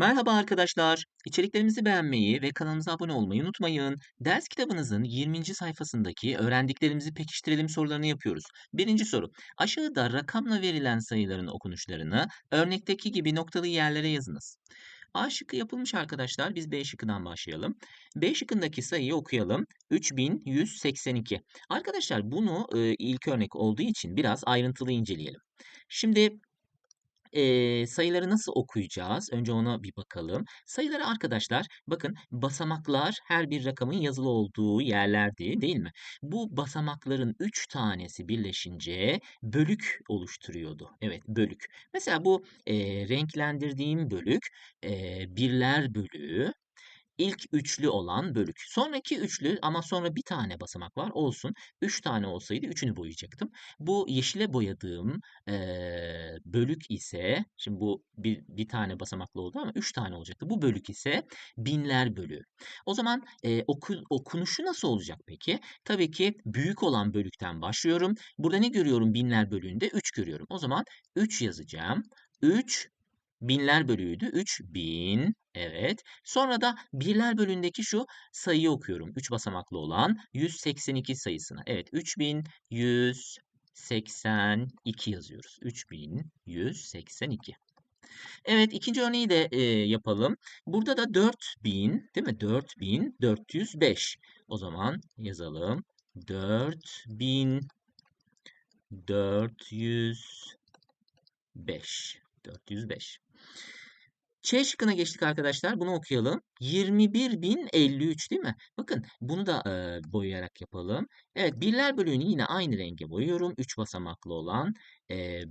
Merhaba arkadaşlar. İçeriklerimizi beğenmeyi ve kanalımıza abone olmayı unutmayın. Ders kitabınızın 20. sayfasındaki öğrendiklerimizi pekiştirelim sorularını yapıyoruz. Birinci soru. Aşağıda rakamla verilen sayıların okunuşlarını örnekteki gibi noktalı yerlere yazınız. A şıkkı yapılmış arkadaşlar. Biz B şıkkından başlayalım. B şıkkındaki sayıyı okuyalım. 3182. Arkadaşlar bunu e, ilk örnek olduğu için biraz ayrıntılı inceleyelim. Şimdi Eee, sayıları nasıl okuyacağız? Önce ona bir bakalım. Sayıları arkadaşlar bakın basamaklar her bir rakamın yazılı olduğu yerlerdi değil mi? Bu basamakların 3 tanesi birleşince bölük oluşturuyordu. Evet bölük. Mesela bu eee, renklendirdiğim bölük eee, birler bölüğü ilk üçlü olan bölük. Sonraki üçlü ama sonra bir tane basamak var olsun. Üç tane olsaydı üçünü boyayacaktım. Bu yeşile boyadığım eee, bölük ise şimdi bu bir, bir tane basamaklı oldu ama üç tane olacaktı. Bu bölük ise binler bölüğü. O zaman eee, oku, okunuşu nasıl olacak peki? Tabii ki büyük olan bölükten başlıyorum. Burada ne görüyorum binler bölüğünde? 3 görüyorum. O zaman 3 yazacağım. 3 binler bölüğüydü. 3000 Evet. Sonra da birler bölüğündeki şu sayıyı okuyorum. 3 basamaklı olan 182 sayısına. Evet 3182 yazıyoruz. 3182. Evet ikinci örneği de e, yapalım. Burada da 4000 değil mi? 4405. O zaman yazalım. 4405. 405. Ç şıkkına geçtik arkadaşlar. Bunu okuyalım. 21.053 değil mi? Bakın bunu da e, boyayarak yapalım. Evet birler bölüğünü yine aynı renge boyuyorum. 3 basamaklı olan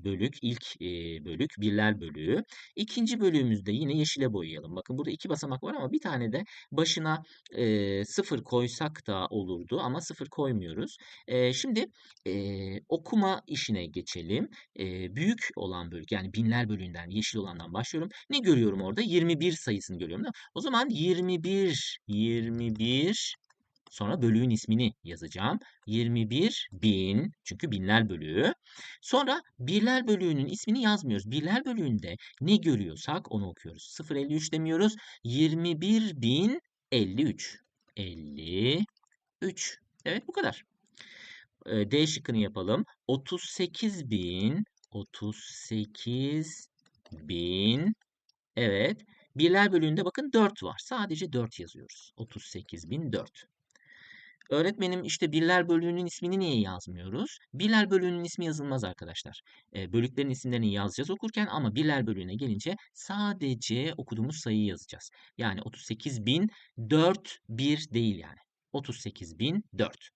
bölük ilk e, bölük birler bölüğü. İkinci bölüğümüzde yine yeşile boyayalım. Bakın burada iki basamak var ama bir tane de başına e, sıfır koysak da olurdu ama sıfır koymuyoruz. E, şimdi e, okuma işine geçelim. E, büyük olan bölük yani binler bölüğünden yeşil olandan başlıyorum. Ne görüyorum orada? 21 sayısını görüyorum. Değil mi? O zaman 21 21 Sonra bölüğün ismini yazacağım. 21 bin çünkü binler bölüğü. Sonra birler bölüğünün ismini yazmıyoruz. Birler bölüğünde ne görüyorsak onu okuyoruz. 053 demiyoruz. 21 bin 53. 53. Evet bu kadar. D şıkkını yapalım. 38 bin 38 bin Evet. Birler bölüğünde bakın 4 var. Sadece 4 yazıyoruz. 38.004. Öğretmenim işte birler bölüğünün ismini niye yazmıyoruz? Birler bölüğünün ismi yazılmaz arkadaşlar. E, bölüklerin isimlerini yazacağız okurken ama birler bölüğüne gelince sadece okuduğumuz sayıyı yazacağız. Yani 38.004 bir değil yani. 38.004.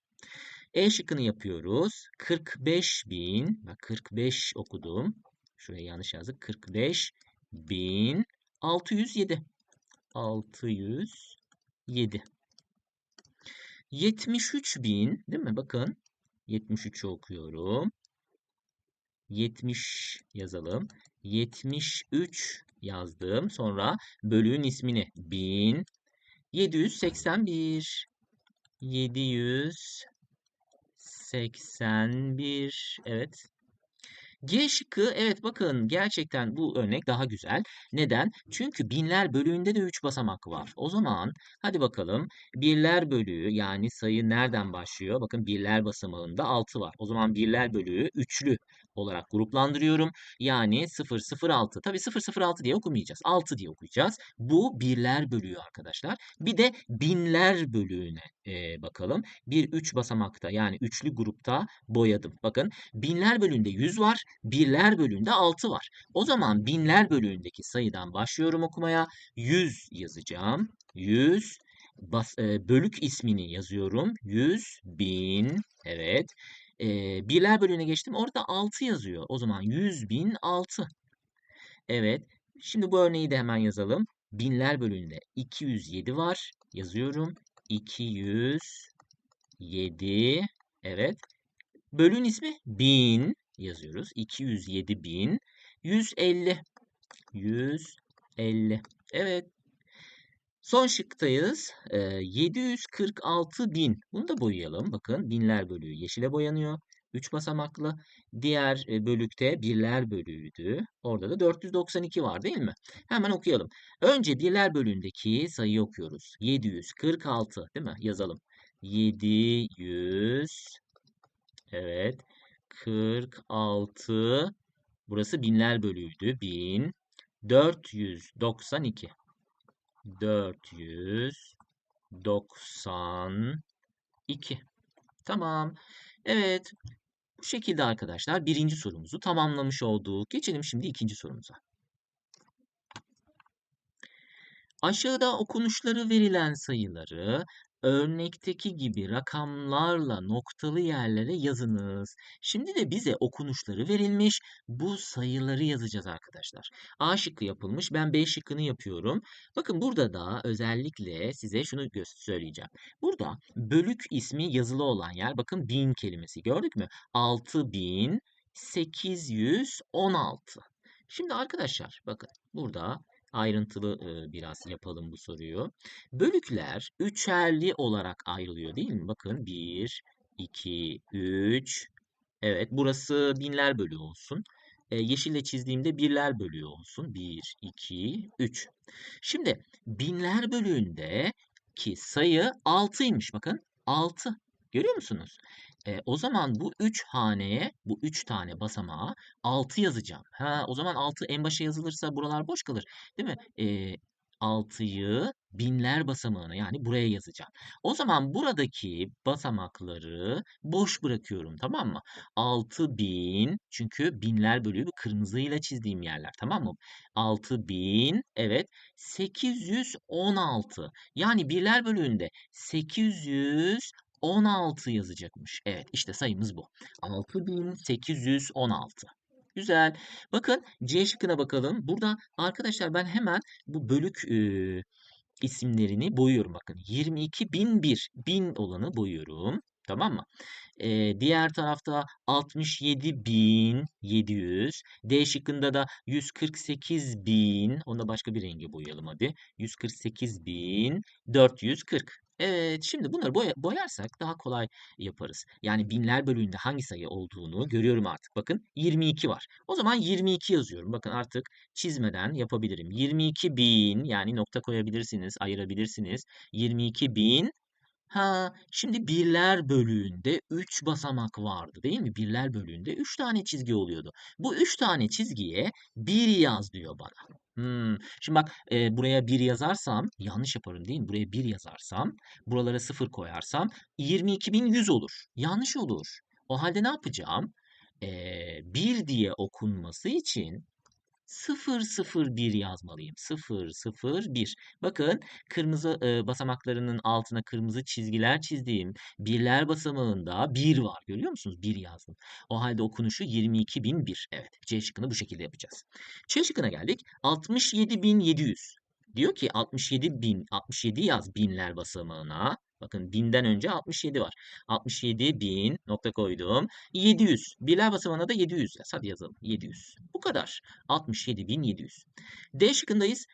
E şıkkını yapıyoruz. 45.000 bak 45 okudum. Şuraya yanlış yazdık. 45 bin 607. 607. 73 bin değil mi? Bakın 73'ü okuyorum. 70 yazalım. 73 yazdım. Sonra bölüğün ismini 1000 781 781 evet G şıkkı evet bakın gerçekten bu örnek daha güzel. Neden? Çünkü binler bölüğünde de 3 basamak var. O zaman hadi bakalım birler bölüğü yani sayı nereden başlıyor? Bakın birler basamağında 6 var. O zaman birler bölüğü üçlü olarak gruplandırıyorum. Yani 006. Tabii 006 diye okumayacağız. 6 diye okuyacağız. Bu birler bölüğü arkadaşlar. Bir de binler bölüğüne e, bakalım. Bir 3 basamakta yani üçlü grupta boyadım. Bakın binler bölüğünde 100 var. Birler bölüğünde 6 var. O zaman binler bölüğündeki sayıdan başlıyorum okumaya. 100 yazacağım. 100 bas, e, bölük ismini yazıyorum. 100 bin. Evet. E, birler bölüğüne geçtim. Orada 6 yazıyor. O zaman 100 bin 6. Evet. Şimdi bu örneği de hemen yazalım. Binler bölüğünde 207 var. Yazıyorum. 207. Evet. Bölüğün ismi 1000 yazıyoruz. 207 bin. 150. 150. Evet. Son şıktayız. Ee, 746 bin. Bunu da boyayalım. Bakın binler bölüğü yeşile boyanıyor. 3 basamaklı. Diğer e, bölükte birler bölüğüydü. Orada da 492 var değil mi? Hemen okuyalım. Önce birler bölüğündeki sayıyı okuyoruz. 746 değil mi? Yazalım. 700 Evet. 46 Burası binler bölüğüydü. 1000 492 492 Tamam. Evet. Bu şekilde arkadaşlar birinci sorumuzu tamamlamış olduk. Geçelim şimdi ikinci sorumuza. Aşağıda okunuşları verilen sayıları örnekteki gibi rakamlarla noktalı yerlere yazınız. Şimdi de bize okunuşları verilmiş. Bu sayıları yazacağız arkadaşlar. A şıkkı yapılmış. Ben B şıkkını yapıyorum. Bakın burada da özellikle size şunu söyleyeceğim. Burada bölük ismi yazılı olan yer bakın bin kelimesi gördük mü? 6816. Şimdi arkadaşlar bakın burada ayrıntılı biraz yapalım bu soruyu. Bölükler üçerli olarak ayrılıyor değil mi? Bakın 1, 2, 3. Evet burası binler bölüğü olsun. E, yeşille çizdiğimde birler bölüğü olsun. 1, 2, 3. Şimdi binler bölüğünde ki sayı 6'ymış bakın. 6. Görüyor musunuz? E, o zaman bu 3 haneye, bu 3 tane basamağa 6 yazacağım. Ha, o zaman 6 en başa yazılırsa buralar boş kalır. Değil mi? E, 6'yı binler basamağına yani buraya yazacağım. O zaman buradaki basamakları boş bırakıyorum tamam mı? 6000 çünkü binler bölüğü kırmızıyla çizdiğim yerler tamam mı? 6000 evet 816 yani birler bölüğünde 800 16 yazacakmış. Evet işte sayımız bu. 6816. Güzel. Bakın C şıkkına bakalım. Burada arkadaşlar ben hemen bu bölük e, isimlerini boyuyorum. Bakın 22.001 bin olanı boyuyorum. Tamam mı? Ee, diğer tarafta 67.700. D şıkkında da 148.000. Onu da başka bir renge boyayalım hadi. 148.440. Evet, şimdi bunları boya boyarsak daha kolay yaparız. Yani binler bölüğünde hangi sayı olduğunu görüyorum artık. Bakın 22 var. O zaman 22 yazıyorum. Bakın artık çizmeden yapabilirim. 22 bin yani nokta koyabilirsiniz, ayırabilirsiniz. 22 bin Ha, şimdi birler bölüğünde 3 basamak vardı değil mi? Birler bölüğünde 3 tane çizgi oluyordu. Bu 3 tane çizgiye 1 yaz diyor bana. Hmm. Şimdi bak e, buraya 1 yazarsam yanlış yaparım değil mi? Buraya 1 yazarsam buralara 0 koyarsam 22.100 olur. Yanlış olur. O halde ne yapacağım? E, 1 diye okunması için 001 yazmalıyım. 001. Bakın kırmızı e, basamaklarının altına kırmızı çizgiler çizdiğim birler basamağında 1 var. Görüyor musunuz? 1 yazdım. O halde okunuşu 22.001. Evet. C şıkkını bu şekilde yapacağız. C şıkkına geldik. 67.700. Diyor ki 67 bin, 67 yaz binler basamağına. Bakın binden önce 67 var. 67 bin nokta koydum. 700. Birler basamağına da 700 yaz. Hadi yazalım. 700. Bu kadar. 67 bin 700. D şıkkındayız.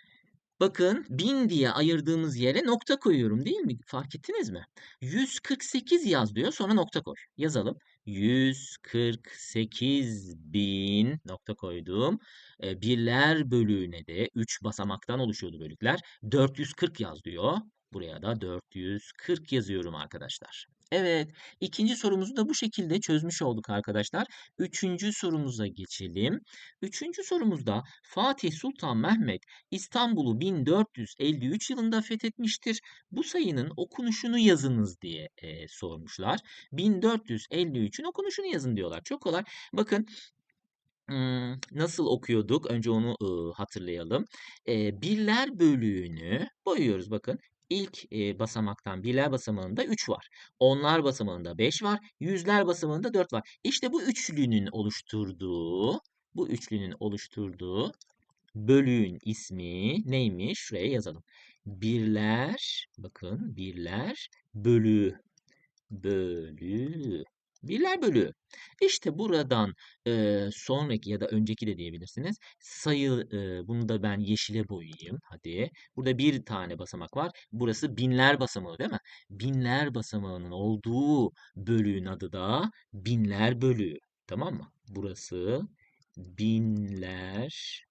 Bakın 1000 diye ayırdığımız yere nokta koyuyorum değil mi? Fark ettiniz mi? 148 yaz diyor sonra nokta koy. Yazalım. 148 bin nokta koydum. E, birler bölüğüne de 3 basamaktan oluşuyordu bölükler. 440 yaz diyor. Buraya da 440 yazıyorum arkadaşlar. Evet, ikinci sorumuzu da bu şekilde çözmüş olduk arkadaşlar. Üçüncü sorumuza geçelim. Üçüncü sorumuzda Fatih Sultan Mehmet İstanbul'u 1453 yılında fethetmiştir. Bu sayının okunuşunu yazınız diye e, sormuşlar. 1453'ün okunuşunu yazın diyorlar. Çok kolay. Bakın nasıl okuyorduk? Önce onu ıı, hatırlayalım. E, birler bölüğünü boyuyoruz bakın. İlk e, basamaktan birler basamağında 3 var. Onlar basamağında 5 var. Yüzler basamağında 4 var. İşte bu üçlünün oluşturduğu bu üçlünün oluşturduğu bölüğün ismi neymiş? Şuraya yazalım. Birler bakın birler bölüğü bölüğü Birler bölüğü. İşte buradan e, sonraki ya da önceki de diyebilirsiniz. Sayı, e, bunu da ben yeşile boyayayım. Hadi. Burada bir tane basamak var. Burası binler basamağı değil mi? Binler basamağının olduğu bölüğün adı da binler bölüğü. Tamam mı? Burası binler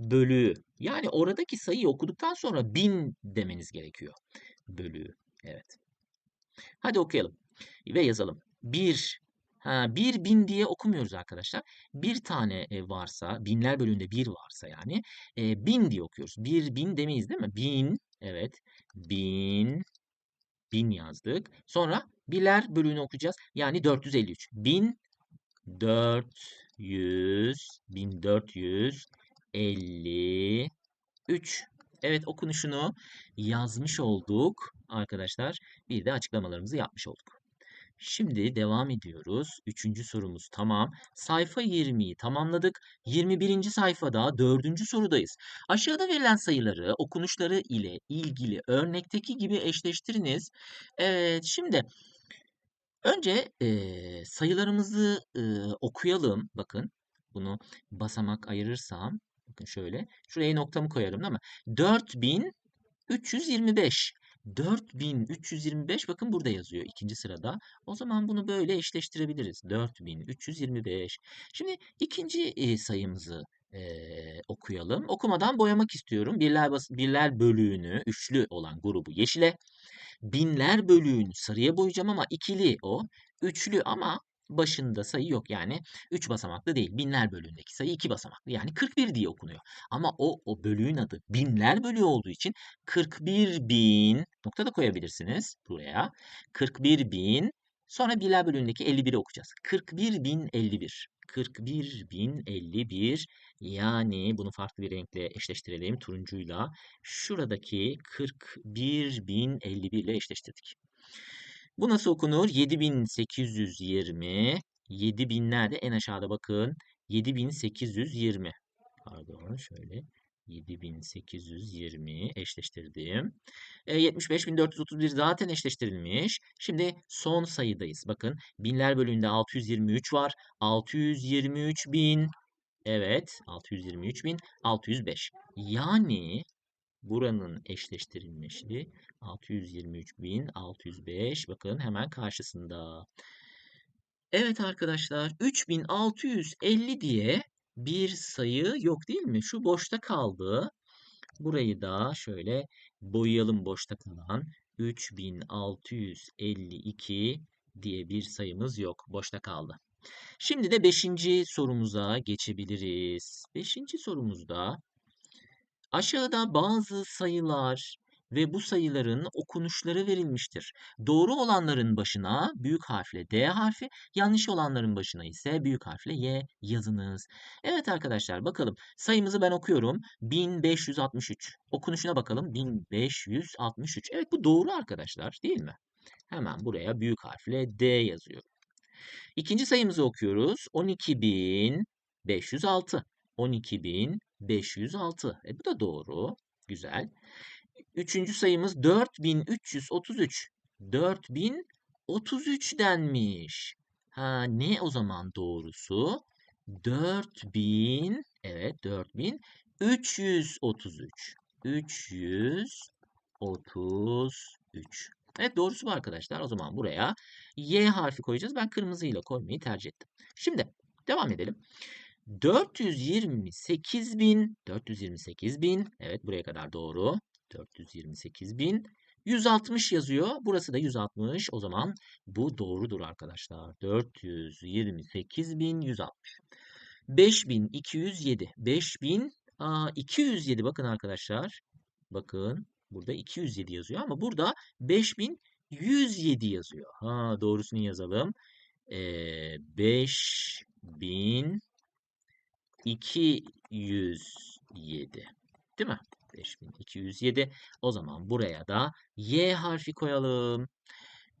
bölüğü. Yani oradaki sayıyı okuduktan sonra bin demeniz gerekiyor. Bölüğü. Evet. Hadi okuyalım ve yazalım. Bir, ha, bir bin diye okumuyoruz arkadaşlar. Bir tane e, varsa, binler bölüğünde bir varsa yani e, bin diye okuyoruz. Bir bin demeyiz değil mi? Bin, evet. Bin, bin yazdık. Sonra birler bölüğünü okuyacağız. Yani 453. Bin, 400, 1453. Evet okunuşunu yazmış olduk arkadaşlar. Bir de açıklamalarımızı yapmış olduk. Şimdi devam ediyoruz. Üçüncü sorumuz tamam. Sayfa 20'yi tamamladık. 21. sayfada dördüncü sorudayız. Aşağıda verilen sayıları okunuşları ile ilgili örnekteki gibi eşleştiriniz. Evet şimdi önce e, sayılarımızı e, okuyalım. Bakın bunu basamak ayırırsam bakın şöyle şuraya noktamı koyarım değil mi? 4325 4325 bakın burada yazıyor ikinci sırada. O zaman bunu böyle eşleştirebiliriz. 4325. Şimdi ikinci sayımızı e, okuyalım. Okumadan boyamak istiyorum. Birler, birler bölüğünü, üçlü olan grubu yeşile, binler bölüğünü sarıya boyayacağım ama ikili o. Üçlü ama başında sayı yok. Yani 3 basamaklı değil. Binler bölüğündeki sayı 2 basamaklı. Yani 41 diye okunuyor. Ama o, o bölüğün adı binler bölüğü olduğu için 41 bin nokta da koyabilirsiniz buraya. 41 bin sonra birler bölüğündeki 51'i okuyacağız. 41 bin 51. 41 bin 51 yani bunu farklı bir renkle eşleştirelim turuncuyla. Şuradaki 41 bin 51 ile eşleştirdik. Bu nasıl okunur? 7820. 7000 nerede? En aşağıda bakın. 7820. Pardon şöyle. 7820 eşleştirdim. E, 75431 zaten eşleştirilmiş. Şimdi son sayıdayız. Bakın binler bölüğünde 623 var. 623 bin. Evet 623 bin 605. Yani buranın eşleştirilmişi 623.605 bakın hemen karşısında. Evet arkadaşlar 3650 diye bir sayı yok değil mi? Şu boşta kaldı. Burayı da şöyle boyayalım boşta kalan. 3652 diye bir sayımız yok. Boşta kaldı. Şimdi de 5. sorumuza geçebiliriz. 5. sorumuzda Aşağıda bazı sayılar ve bu sayıların okunuşları verilmiştir. Doğru olanların başına büyük harfle D harfi, yanlış olanların başına ise büyük harfle Y yazınız. Evet arkadaşlar bakalım. Sayımızı ben okuyorum. 1563. Okunuşuna bakalım. 1563. Evet bu doğru arkadaşlar değil mi? Hemen buraya büyük harfle D yazıyorum. İkinci sayımızı okuyoruz. 12506. 12506. E bu da doğru. Güzel. Üçüncü sayımız 4333. 4033 denmiş. Ha ne o zaman doğrusu? 4000 evet 4333. 333. Evet doğrusu bu arkadaşlar. O zaman buraya Y harfi koyacağız. Ben kırmızıyla koymayı tercih ettim. Şimdi devam edelim. 428 bin, 428 bin, evet buraya kadar doğru. 428 bin, 160 yazıyor. Burası da 160. O zaman bu doğrudur arkadaşlar. 428 bin 160. 5207. 5207 bakın arkadaşlar. Bakın burada 207 yazıyor ama burada 5107 yazıyor. Ha doğrusunu yazalım. Ee, 5000 207. Değil mi? 5207. O zaman buraya da Y harfi koyalım.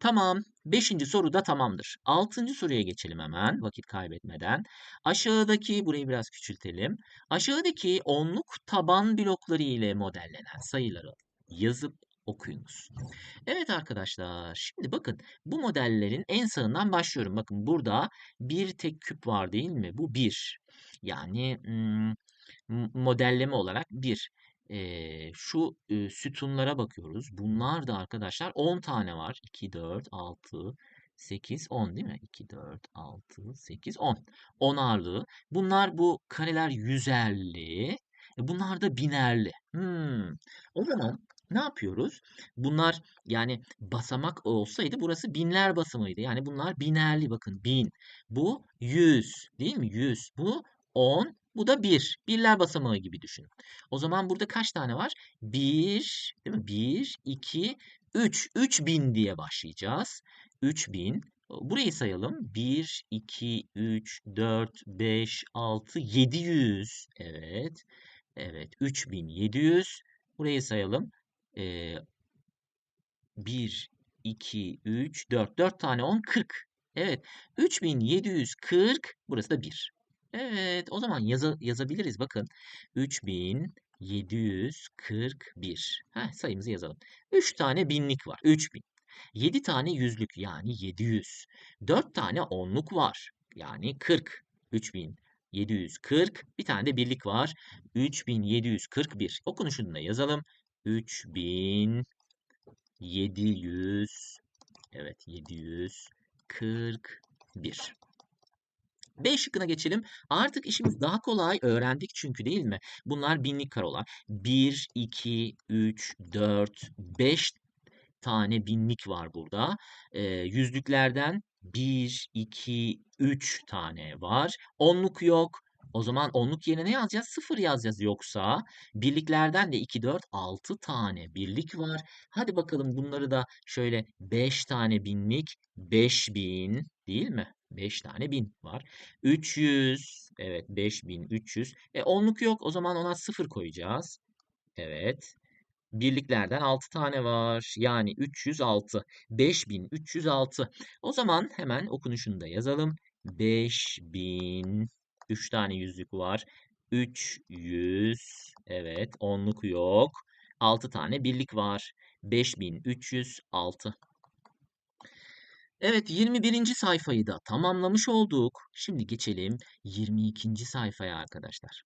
Tamam. Beşinci soru da tamamdır. Altıncı soruya geçelim hemen vakit kaybetmeden. Aşağıdaki, burayı biraz küçültelim. Aşağıdaki onluk taban blokları ile modellenen sayıları yazıp okuyunuz. Evet arkadaşlar, şimdi bakın bu modellerin en sağından başlıyorum. Bakın burada bir tek küp var değil mi? Bu bir. Yani modelleme olarak bir. Şu sütunlara bakıyoruz. Bunlar da arkadaşlar 10 tane var. 2, 4, 6, 8, 10 değil mi? 2, 4, 6, 8, 10. 10 ağırlığı. Bunlar bu kareler yüzerli. e, Bunlar da binerli. Hmm. O zaman ne yapıyoruz? Bunlar yani basamak olsaydı burası binler basamağıydı. Yani bunlar binerli bakın bin. Bu 100 değil mi? 100. Bu 10. Bu da 1. Birler basamağı gibi düşünün. O zaman burada kaç tane var? 1, değil mi? 1, 2, 3. 3000 diye başlayacağız. 3000. Burayı sayalım. 1, 2, 3, 4, 5, 6, 700. Evet. Evet. 3700. Burayı sayalım. Ee, 1, 2, 3, 4. 4 tane 10, 40. Evet. 3740. Burası da 1. Evet. O zaman yaza- yazabiliriz. Bakın. 3741. Heh, sayımızı yazalım. 3 tane binlik var. 3000. 7 tane yüzlük yani 700. 4 tane onluk var. Yani 40. 3740. Bir tane de birlik var. 3741. Okunuşunu da yazalım. 3700 evet 741. B şıkkına geçelim. Artık işimiz daha kolay. Öğrendik çünkü değil mi? Bunlar binlik karolar. 1, 2, 3, 4, 5 tane binlik var burada. Ee, yüzlüklerden 1, 2, 3 tane var. Onluk yok. O zaman onluk yerine ne yazacağız? 0 yazacağız. Yoksa birliklerden de 2, 4, 6 tane birlik var. Hadi bakalım bunları da şöyle 5 tane binlik 5000 değil mi? 5 tane bin var. 300 evet 5300. E onluk yok o zaman ona 0 koyacağız. Evet. Birliklerden 6 tane var. Yani 306. 5306. O zaman hemen okunuşunu da yazalım. 5000. 3 tane yüzlük var. 300. Evet. Onluk yok. 6 tane birlik var. 5306. Evet 21. sayfayı da tamamlamış olduk. Şimdi geçelim 22. sayfaya arkadaşlar.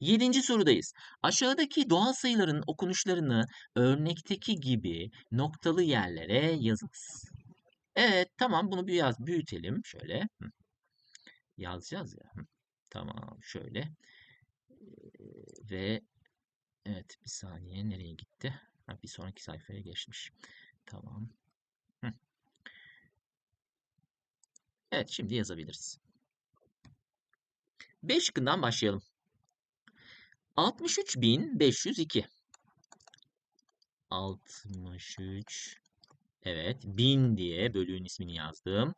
7. sorudayız. Aşağıdaki doğal sayıların okunuşlarını örnekteki gibi noktalı yerlere yazınız. Evet tamam bunu biraz büyütelim şöyle. Yazacağız ya. Tamam şöyle. Ee, Ve evet bir saniye nereye gitti? Bir sonraki sayfaya geçmiş. Tamam. Evet şimdi yazabiliriz. 5 şıkkından başlayalım. 63.502 63 Evet 1000 diye bölüğün ismini yazdım.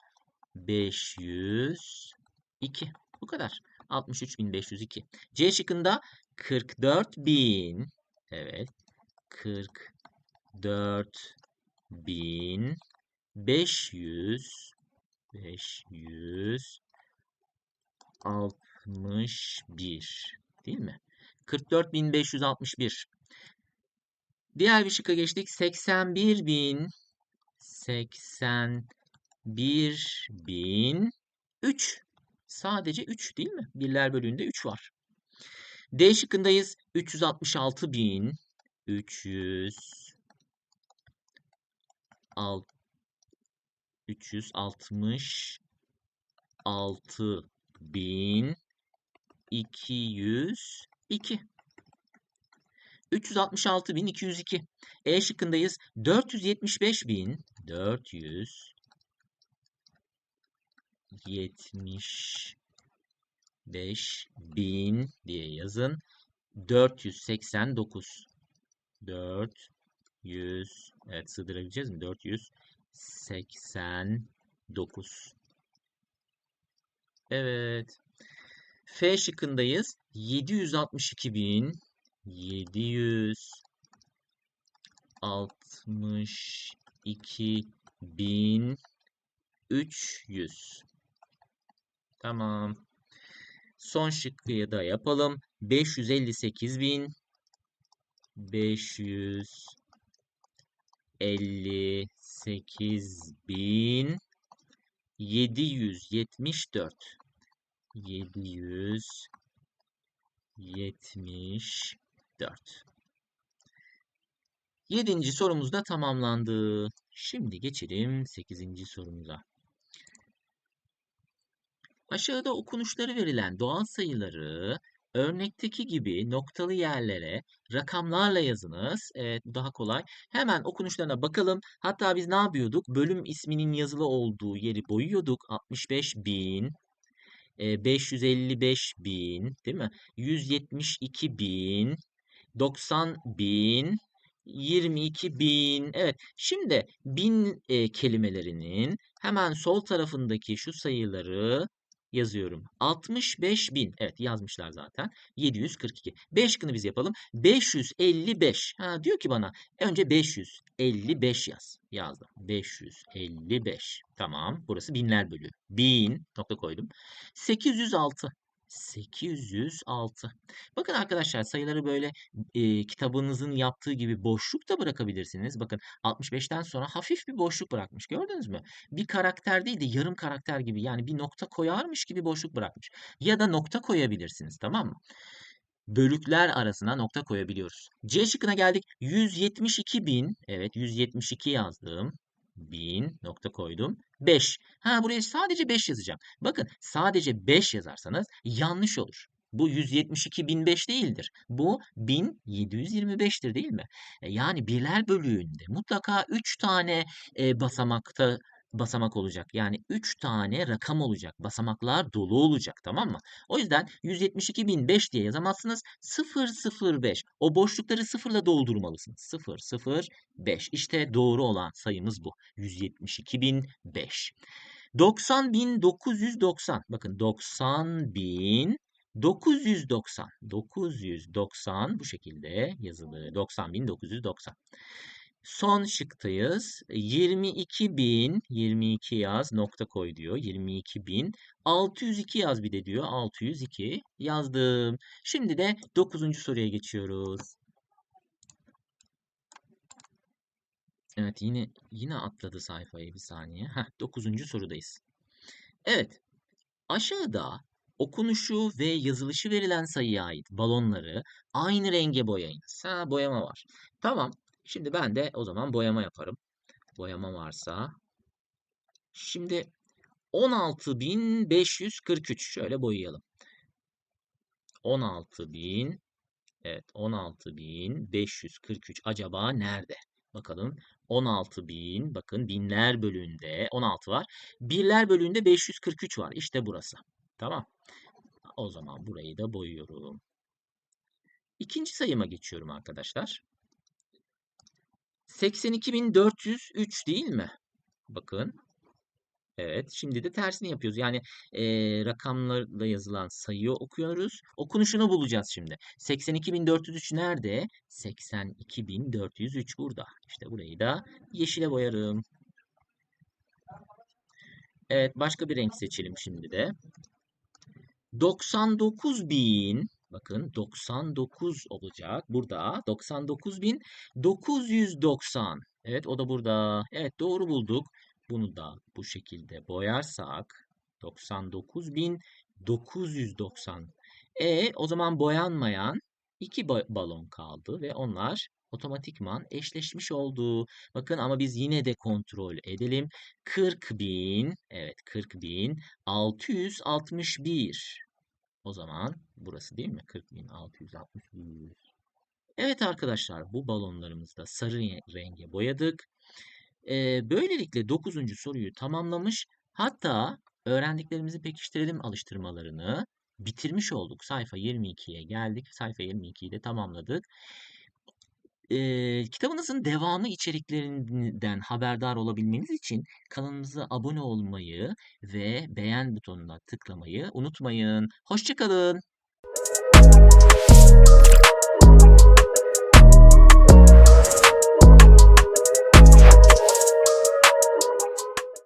502 Bu kadar. 63.502 C şıkkında 44.000 Evet 44.500 500 61 değil mi? 44.561. Diğer bir şıkka geçtik. 81.000 81.000 3. Sadece 3 değil mi? Birler bölüğünde 3 var. D şıkkındayız. 366.000 300 alt 366 bin 202 366 bin 202 E şıkkındayız. 475 bin 475 bin diye yazın. 489 400 evet sığdırabileceğiz mi? 489 Evet. F şıkkındayız. 762 bin 762 bin 300. Tamam. Son şıkkıyı da yapalım. 558 bin 500 774. 774. Yedinci sorumuz da tamamlandı. Şimdi geçelim sekizinci sorumuza. Aşağıda okunuşları verilen doğal sayıları örnekteki gibi noktalı yerlere rakamlarla yazınız. Evet daha kolay. Hemen okunuşlarına bakalım. Hatta biz ne yapıyorduk? Bölüm isminin yazılı olduğu yeri boyuyorduk. 65 bin, e, 555 bin, değil mi? 172 bin, 90 bin, 22 bin. Evet. Şimdi bin e, kelimelerinin hemen sol tarafındaki şu sayıları yazıyorum. 65 bin. Evet yazmışlar zaten. 742. 5 şıkkını biz yapalım. 555. Ha, diyor ki bana önce 555 yaz. Yazdım. 555. Tamam. Burası binler bölüğü. 1000 nokta koydum. 806. 806. Bakın arkadaşlar sayıları böyle e, kitabınızın yaptığı gibi boşluk da bırakabilirsiniz. Bakın 65'ten sonra hafif bir boşluk bırakmış. Gördünüz mü? Bir karakter değil de yarım karakter gibi yani bir nokta koyarmış gibi boşluk bırakmış. Ya da nokta koyabilirsiniz tamam mı? Bölükler arasına nokta koyabiliyoruz. C şıkkına geldik. 172 bin. Evet 172 yazdım. 1000 nokta koydum. 5. Ha buraya sadece 5 yazacağım. Bakın sadece 5 yazarsanız yanlış olur. Bu 172.005 değildir. Bu 1725'tir değil mi? E, yani birler bölüğünde mutlaka 3 tane e, basamakta basamak olacak. Yani 3 tane rakam olacak. Basamaklar dolu olacak tamam mı? O yüzden 172.005 diye yazamazsınız. 005. O boşlukları sıfırla doldurmalısınız. 005. İşte doğru olan sayımız bu. 172.005. 90.990. Bakın 90.000 990. 990 bu şekilde yazılı. 90.990. Son şıktayız. 22.000 22 yaz nokta koy diyor. 22.000 602 yaz bir de diyor. 602 yazdım. Şimdi de 9. soruya geçiyoruz. Evet yine yine atladı sayfayı bir saniye. Heh, 9. sorudayız. Evet. Aşağıda okunuşu ve yazılışı verilen sayıya ait balonları aynı renge boyayınız. Ha boyama var. Tamam. Şimdi ben de o zaman boyama yaparım. Boyama varsa. Şimdi 16.543 şöyle boyayalım. 16.000 evet 16.543 acaba nerede? Bakalım 16.000 bakın binler bölüğünde 16 var. Birler bölüğünde 543 var. İşte burası. Tamam. O zaman burayı da boyuyorum. İkinci sayıma geçiyorum arkadaşlar. 82.403 değil mi? Bakın. Evet. Şimdi de tersini yapıyoruz. Yani e, rakamlarla yazılan sayıyı okuyoruz. Okunuşunu bulacağız şimdi. 82.403 nerede? 82.403 burada. İşte burayı da yeşile boyarım. Evet. Başka bir renk seçelim şimdi de. 99.000 Bakın 99 olacak. Burada 99.990. Evet o da burada. Evet doğru bulduk. Bunu da bu şekilde boyarsak 99.990. E o zaman boyanmayan iki balon kaldı ve onlar otomatikman eşleşmiş oldu. Bakın ama biz yine de kontrol edelim. 40.000 evet 40.661 o zaman burası değil mi? 40.661. Evet arkadaşlar bu balonlarımızı da sarı renge boyadık. Ee, böylelikle 9. soruyu tamamlamış. Hatta öğrendiklerimizi pekiştirelim alıştırmalarını bitirmiş olduk. Sayfa 22'ye geldik. Sayfa 22'yi de tamamladık. E, kitabınızın devamı içeriklerinden haberdar olabilmeniz için kanalımıza abone olmayı ve beğen butonuna tıklamayı unutmayın. Hoşçakalın.